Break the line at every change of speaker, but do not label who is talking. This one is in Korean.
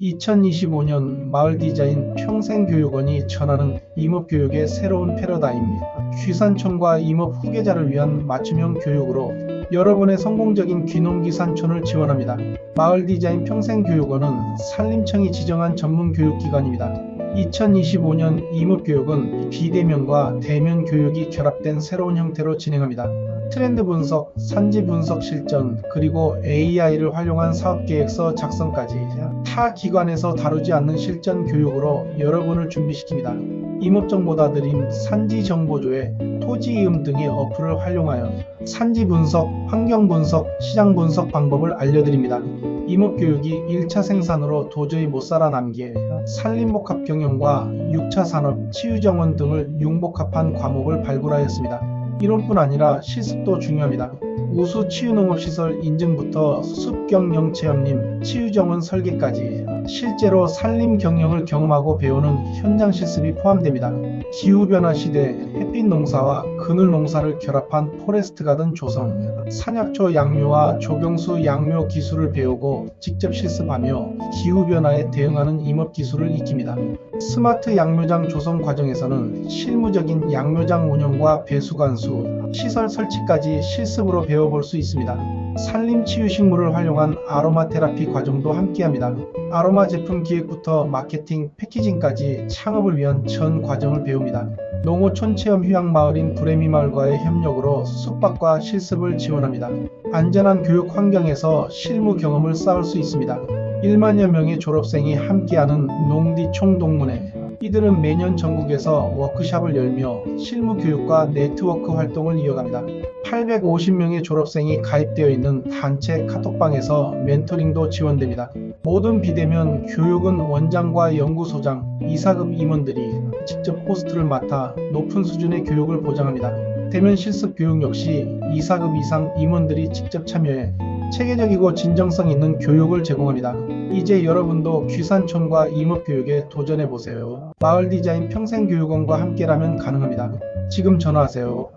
2025년 마을 디자인 평생교육원이 전하는 임업교육의 새로운 패러다임, 귀산촌과 임업 후계자를 위한 맞춤형 교육으로 여러분의 성공적인 귀농귀산촌을 지원합니다. 마을 디자인 평생교육원은 산림청이 지정한 전문 교육기관입니다. 2025년 임업교육은 비대면과 대면 교육이 결합된 새로운 형태로 진행합니다. 트렌드 분석, 산지 분석 실전, 그리고 AI를 활용한 사업 계획서 작성까지 타 기관에서 다루지 않는 실전 교육으로 여러분을 준비시킵니다. 임업정보다 드림, 산지 정보조회, 토지이음 등의 어플을 활용하여 산지 분석, 환경 분석, 시장 분석 방법을 알려드립니다. 임업교육이 1차 생산으로 도저히 못 살아남기에 산림복합 경영과 6차 산업, 치유정원 등을 융복합한 과목을 발굴하였습니다. 이론뿐 아니라 실습도 중요합니다. 우수 치유농업시설 인증부터 숲경영 체험림, 치유정원 설계까지 실제로 산림 경영을 경험하고 배우는 현장 실습이 포함됩니다. 기후변화 시대 햇빛 농사와 그늘 농사를 결합한 포레스트 가든 조성, 산약초 양묘와 조경수 양묘 기술을 배우고 직접 실습하며 기후변화에 대응하는 임업 기술을 익힙니다. 스마트 양묘장 조성 과정에서는 실무적인 양묘장 운영과 배수관수, 시설 설치까지 실습으 로 배워볼 수 있습니다. 산림 치유 식물을 활용한 아로마 테라피 과정도 함께합니다. 아로마 제품 기획부터 마케팅, 패키징까지 창업을 위한 전 과정을 배웁니다. 농어촌 체험 휴양 마을인 구레미 마을과의 협력으로 숙박과 실습을 지원합니다. 안전한 교육 환경에서 실무 경험을 쌓을 수 있습니다. 1만여 명의 졸업생이 함께하는 농디 총동문회. 이들은 매년 전국에서 워크샵을 열며 실무 교육과 네트워크 활동을 이어갑니다. 850명의 졸업생이 가입되어 있는 단체 카톡방에서 멘토링도 지원됩니다. 모든 비대면 교육은 원장과 연구소장, 이사급 임원들이 직접 호스트를 맡아 높은 수준의 교육을 보장합니다. 대면 실습 교육 역시 이사급 이상 임원들이 직접 참여해 체계적이고 진정성 있는 교육을 제공합니다. 이제 여러분도 귀산촌과 임업교육에 도전해보세요. 마을 디자인 평생교육원과 함께라면 가능합니다. 지금 전화하세요.